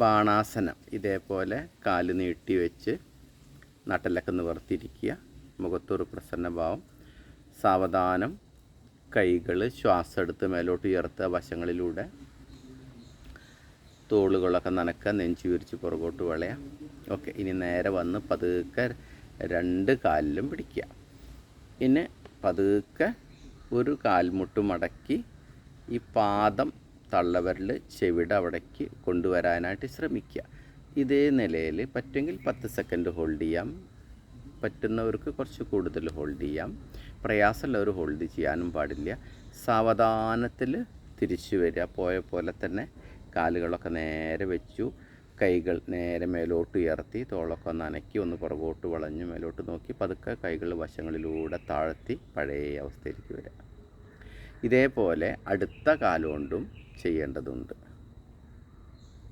ബാണാസനം ഇതേപോലെ കാൽ നീട്ടി വെച്ച് നട്ടലൊക്കെ നിവർത്തിയിരിക്കുക. മുഖത്തൊരു പ്രസന്നഭാവം. സാവധാനം. കൈകൾ ശ്വാസം എടുത്ത് മേലോട്ട് ഉയർത്തുക വശങ്ങളിലൂടെ. തോളുകളൊക്കെ നനക്കുക. നെഞ്ചു വിരിച്ച് പുറകോട്ട് വളയാം. ഓക്കെ ഇനി നേരെ വന്ന് പതുക്കെ രണ്ട് കാലിലും പിടിക്കുക. പിന്നെ പതുക്കെ ഒരു കാൽമുട്ട് മടക്കി ഈ പാദം തള്ളവരിൽ ചെവിട അവിടേക്ക് കൊണ്ടുവരാനായിട്ട് ശ്രമിക്കുക. ഇതേ നിലയിൽ പറ്റുമെങ്കിൽ പത്ത് സെക്കൻഡ് ഹോൾഡ് ചെയ്യാം. പറ്റുന്നവർക്ക് കുറച്ച് കൂടുതൽ ഹോൾഡ് ചെയ്യാം. പ്രയാസമുള്ളവർ ഹോൾഡ് ചെയ്യാനും പാടില്ല. സാവധാനത്തിൽ തിരിച്ചു വരിക. പോയ പോലെ തന്നെ കാലുകളൊക്കെ നേരെ വെച്ചു. കൈകൾ നേരെ മേലോട്ട് ഉയർത്തി. തോളൊക്കെ ഒന്ന് അനക്കി ഒന്ന് പുറകോട്ട് വളഞ്ഞ് മേലോട്ട് നോക്കി. പതുക്കെ കൈകൾ വശങ്ങളിലൂടെ താഴ്ത്തി പഴയ അവസ്ഥയിലേക്ക് വരിക. ഇതേപോലെ അടുത്ത കാലുകൊണ്ടും ചെയ്യേണ്ടതുണ്ട്.